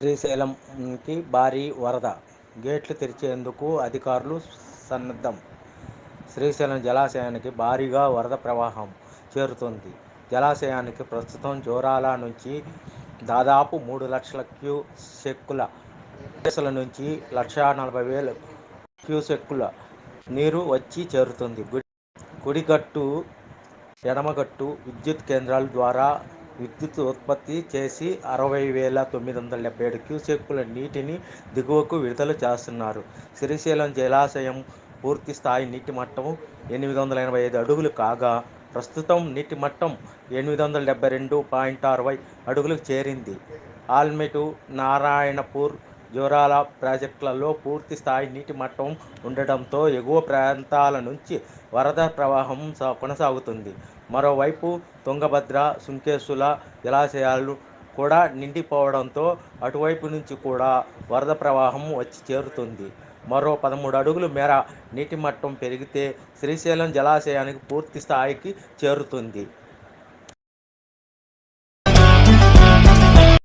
శ్రీశైలంకి భారీ వరద గేట్లు తెరిచేందుకు అధికారులు సన్నద్ధం. శ్రీశైలం జలాశయానికి భారీగా వరద ప్రవాహం చేరుతుంది. జలాశయానికి ప్రస్తుతం జోరాల నుంచి దాదాపు మూడు లక్షల క్యూసెక్కుల, దేశాల నుంచి లక్ష నలభై వేల క్యూసెక్కుల నీరు వచ్చి చేరుతుంది. గుడిగట్టు ఎడమగట్టు విద్యుత్ కేంద్రాల ద్వారా విద్యుత్ ఉత్పత్తి చేసి అరవై వేల తొమ్మిది వందల డెబ్బై ఏడు క్యూసెక్కుల నీటిని దిగువకు విడుదల చేస్తున్నారు. శ్రీశైలం జలాశయం పూర్తి స్థాయి నీటి మట్టం ఎనిమిది వందల ఎనభై ఐదు అడుగులు కాగా, ప్రస్తుతం నీటి మట్టం ఎనిమిది వందల డెబ్బై రెండు పాయింట్ అరవై అడుగులకు చేరింది. ఆల్మెటు, నారాయణపూర్, జూరాల ప్రాజెక్టులలో పూర్తి స్థాయి నీటి మట్టం ఉండటంతో ఎగువ ప్రాంతాల నుంచి వరద ప్రవాహం కొనసాగుతుంది మరోవైపు తుంగభద్ర, సుంకేసుల జలాశయాలు కూడా నిండిపోవడంతో అటువైపు నుంచి కూడా వరద ప్రవాహం వచ్చి చేరుతుంది మరో పదమూడు అడుగుల మేర నీటి మట్టం పెరిగితే శ్రీశైలం జలాశయానికి పూర్తి స్థాయికి చేరుతుంది.